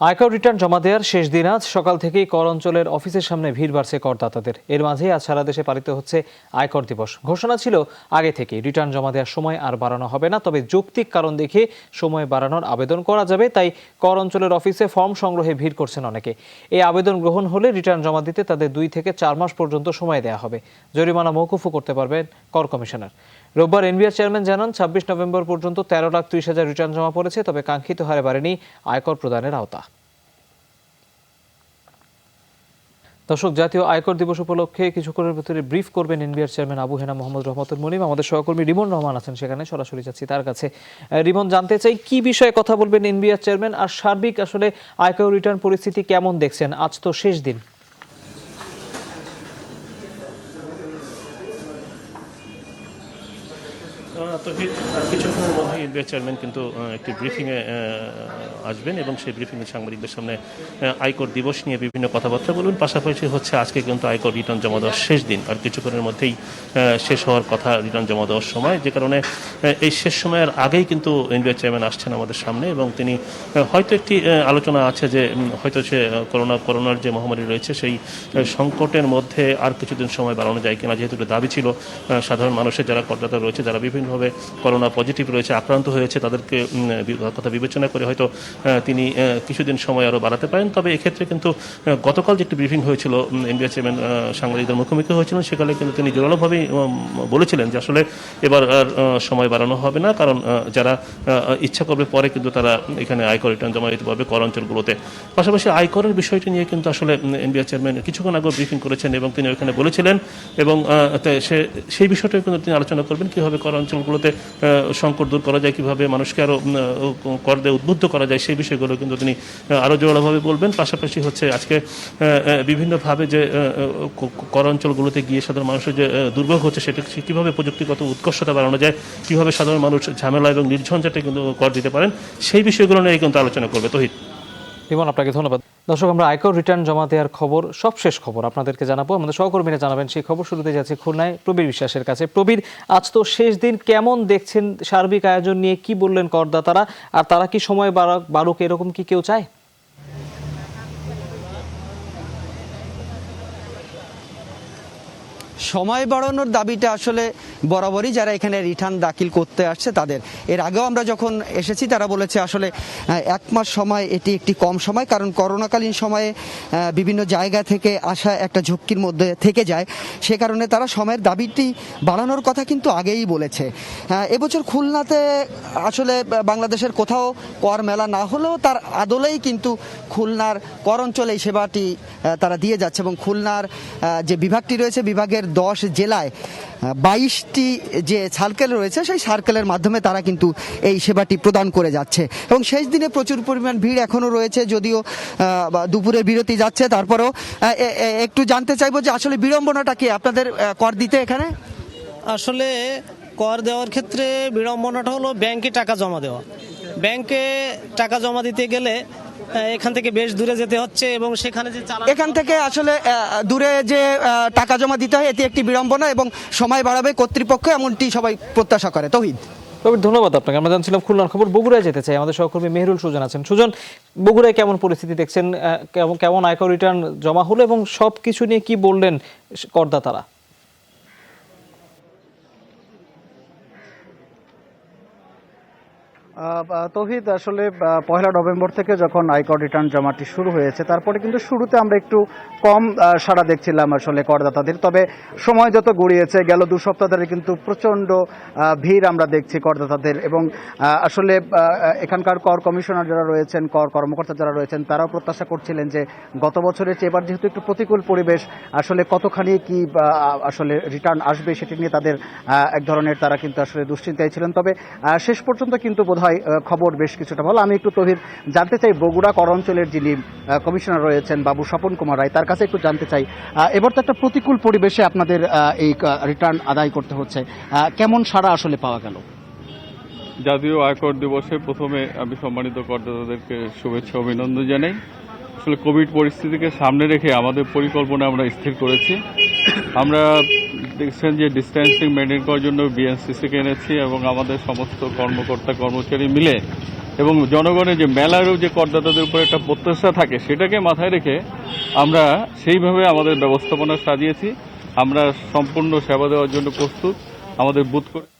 আয়কর রিটার্ন জমা দেওয়ার শেষ দিন আজ। সকাল থেকেই কর অঞ্চলের অফিসের সামনে ভিড় বাড়ছে করদাতাদের। এর মাঝেই আজ সারা দেশে পালিত হচ্ছে আয়কর দিবস। ঘোষণা ছিল আগে থেকেই রিটার্ন জমা দেওয়ার সময় আর বাড়ানো হবে না, তবে যৌক্তিক কারণ দেখে সময় বাড়ানোর আবেদন করা যাবে, তাই কর অঞ্চলের অফিসে ফর্ম সংগ্রহে ভিড় করছেন অনেকে। এই আবেদন গ্রহণ হলে রিটার্ন জমা দিতে তাদের দুই থেকে চার মাস পর্যন্ত সময় দেওয়া হবে। জরিমানা মৌকুফও করতে পারবেন কর কমিশনার। রোববার এনবিআর চেয়ারম্যান জানান, ছাব্বিশ নভেম্বর পর্যন্ত তেরো লাখ ত্রিশ হাজার রিটার্ন জমা পড়েছে, তবে কাঙ্ক্ষিত হারে বাড়েনি আয়কর প্রদানের আওতা। দর্শক, জাতীয় আয়কর দিবস উপলক্ষে কিছুক্ষণের ভিতরে ব্রিফ করবেন এনবিআর চেয়ারম্যান আবু হেনা মোহাম্মদ রহমতুল মনিম। আমাদের সহকর্মী রিমন রহমান আছেন সেখানে, সরাসরি যাচ্ছি তার কাছে। রিমন, জানতে চাই কি বিষয়ে কথা বলবেন এনবিআর চেয়ারম্যান? আর সার্বিক আসলে আয়কর রিটার্ন পরিস্থিতি কেমন দেখছেন? আজ তো শেষ দিন। আহ, তো হি- আর কিছুক্ষণের মধ্যে ইন্ডিয়া চেয়ারম্যান কিন্তু একটি ব্রিফিংয়ে আসবেন এবং সেই ব্রিফিংয়ে সাংবাদিকদের সামনে আয়কর দিবস নিয়ে বিভিন্ন কথাবার্তা বলবেন পাশাপাশি হচ্ছে আজকে কিন্তু আয়কর রিটার্ন জমা দেওয়ার শেষ দিন। আর কিছুক্ষণের মধ্যেই শেষ হওয়ার কথা রিটার্ন জমা দেওয়ার সময়। যে কারণে এই শেষ সময়ের আগেই কিন্তু ইন্ডিয়া চেয়ারম্যান আসছেন আমাদের সামনে এবং তিনি হয়তো একটি আলোচনা আছে যে হয়তো সে করোনা করোনার যে মহামারী রয়েছে সেই সংকটের মধ্যে আর কিছুদিন সময় বাড়ানো যায় কিনা যেহেতু দাবি ছিল সাধারণ মানুষের যারা করদাতা রয়েছে যারা বিভিন্নভাবে করোনা পজিটিভ রয়েছে, আক্রান্ত হয়েছে, তাদেরকে কথা বিবেচনা করে হয়তো তিনি কিছুদিন সময় আরও বাড়াতে পারেন। তবে এক্ষেত্রে কিন্তু গতকাল যে একটি ব্রিফিং হয়েছিল ইন্ডিয়া চেয়ারম্যান সাংবাদিকদের মুখোমুখি হয়েছিলেন সেখানে কিন্তু তিনি জোরালোভাবেই বলেছিলেন যে আসলে এবার আর সময় বাড়ানো হবে না, কারণ যারা ইচ্ছা করবে পরে কিন্তু তারা এখানে আয়কর রিটার্ন জমা দিতে পারবে কর অঞ্চলগুলোতে। পাশাপাশি আয়করের বিষয়টি নিয়ে কিন্তু আসলে এনবিআর চেয়ারম্যান কিছুক্ষণ আগে ব্রিফিং করেছেন এবং তিনি ওখানে বলেছিলেন এবং সেই বিষয়টাও কিন্তু তিনি আলোচনা করবেন, কীভাবে কর অঞ্চলগুলোতে সংকট দূর করা যায় কীভাবে মানুষকে আরও কর দিয়ে উদ্বুদ্ধ করা যায় সেই বিষয়গুলো কিন্তু তিনি আহ, আরও জোরালোভাবে বলবেন। পাশাপাশি হচ্ছে আজকে বিভিন্নভাবে যে কর অঞ্চলগুলোতে গিয়ে সাধারণ মানুষের যে দুর্ভোগ হচ্ছে সেটা কীভাবে প্রযুক্তিগত উৎকর্ষতা বাড়ানো যায় কীভাবে সাধারণ মানুষ ঝামেলা এবং নির্ঝঞ্ঝাটে কিন্তু কর দিতে পারেন সেই বিষয়গুলো নিয়ে কিন্তু আলোচনা করবে। তহিত রিমন আপনাকে ধন্যবাদ। দর্শক, আমরা আয়কর রিটার্ন জমা দেওয়ার খবর সবশেষ খবর আপনাদেরকে জানাব। আমাদের সহকর্মীরা জানাবেন সেই খবর শুরুতে যাচ্ছে খুলনায় প্রবীর বিশ্বাসের কাছে। প্রবীর, আজ তো শেষ দিন, কেমন দেখছেন সার্বিক আয়োজন নিয়ে? কি বললেন করদাতারা? আর তারা কি সময় বাড়ুক, এরকম কি কেউ চায়? সময় বাড়ানোর দাবিটা আসলে বরাবরই যারা এখানে রিটার্ন দাখিল করতে আসছে তাদের। এর আগেও আমরা যখন এসেছি, তারা বলেছে আসলে এক মাস সময়, এটি একটি কম সময়, কারণ করোনাকালীন সময়ে বিভিন্ন জায়গা থেকে আসা একটা ঝুঁকির মধ্যে থেকে যায়। সে কারণে তারা সময়ের দাবিটি বাড়ানোর কথা কিন্তু আগেই বলেছে। এবছর খুলনাতে আসলে বাংলাদেশের কোথাও কর মেলা না হলেও তার আদলেই কিন্তু খুলনার কর অঞ্চলে এই সেবাটি তারা দিয়ে যাচ্ছে এবং খুলনার যে বিভাগটি রয়েছে, বিভাগের দশ জেলায় বাইশটি যে সার্কেল রয়েছে সেই সার্কেলের মাধ্যমে তারা কিন্তু এই সেবাটি প্রদান করে যাচ্ছে। এবং শেষ দিনে প্রচুর পরিমাণ ভিড় এখনও রয়েছে যদিও আহ, বা দুপুরে বিরতি যাচ্ছে তারপরেও একটু জানতে চাইব যে আসলে বিড়ম্বনাটা কি? আপনাদের কর দিতে এখানে? আসলে কর দেওয়ার ক্ষেত্রে বিড়ম্বনাটা হলো ব্যাংকে টাকা জমা দেওয়া। ব্যাংকে টাকা জমা দিতে গেলে এখান থেকে বেশ দূরে যেতে হচ্ছে এবং সেখানে যে চালান এখান থেকে আসলে দূরে যে টাকা জমা দিতে হয় এটি একটি বিড়ম্বনা এবং সময় বাড়াবে কর্তৃপক্ষ এমনটি সবাই প্রত্যাশা করে। তহিদ। তবে ধন্যবাদ আপনাকে। আমরা জানছিলাম খুলনার খবর বগুড়ায় যেতে চাই। আমাদের সহকর্মী মেহরুল সুজন আছেন। সুজন বগুড়ায় কেমন পরিস্থিতি দেখছেন? কেমন কেমন আয়কর রিটার্ন জমা হলো এবং সব কিছু নিয়ে কি বললেন করদাতারা তৌহিদ, আসলে পয়লা নভেম্বর থেকে যখন আয়কর রিটার্ন জমাটি শুরু হয়েছে, তারপরে কিন্তু শুরুতে আমরা একটু কম সাড়া দেখছিলাম আসলে করদাতাদের। তবে সময় যত গড়িয়েছে, গেল দু সপ্তাহ ধরে কিন্তু প্রচণ্ড ভিড় আমরা দেখছি করদাতাদের এবং আসলে এখানকার কর কমিশনার যারা রয়েছেন, কর কর্মকর্তা যারা রয়েছেন, তারাও প্রত্যাশা করছিলেন যে গত বছরের চেয়ে এবার যেহেতু একটু প্রতিকূল পরিবেশ, আসলে কতখানি কি আসলে রিটার্ন আসবে সেটি নিয়ে তাদের এক ধরনের তারা কিন্তু আসলে দুশ্চিন্তায় ছিলেন। তবে শেষ পর্যন্ত কিন্তু বোধহয় আহ, খবর বেশ কিছুটা ভালো। আমি একটু তহিদ জানতে চাই বগুড়া কর অঞ্চলের যিনি কমিশনার রয়েছেন বাবু স্বপন কুমার রায় তার কাছে একটু জানতে চাই এবার তো একটা প্রতিকূল পরিবেশে আপনাদের এই রিটার্ন আদায় করতে হচ্ছে। কেমন সারা আসলে পাওয়া গেল? জাতীয় আয়কর দিবসে প্রথমে আমি সম্মানিত করদাতাদেরকে শুভেচ্ছা অভিনন্দন জানাই। আসলে কোভিড পরিস্থিতিকে সামনে রেখে আমাদের পরিকল্পনা আমরা স্থির করেছি। আমরা দেখছেন যে ডিস্টেন্সিং মেনটেন করার জন্য বিএনসিসিকে এনেছি এবং আমাদের সমস্ত কর্মকর্তা, কর্মচারী মিলে এবং জনগণের যে মেলারও যে করদাতাদের উপর একটা প্রত্যাশা থাকে, সেটাকে মাথায় রেখে আমরা সেইভাবে আমাদের ব্যবস্থাপনা সাজিয়েছি। আমরা সম্পূর্ণ সেবা দেওয়ার জন্য প্রস্তুত। আমাদের বুথ করে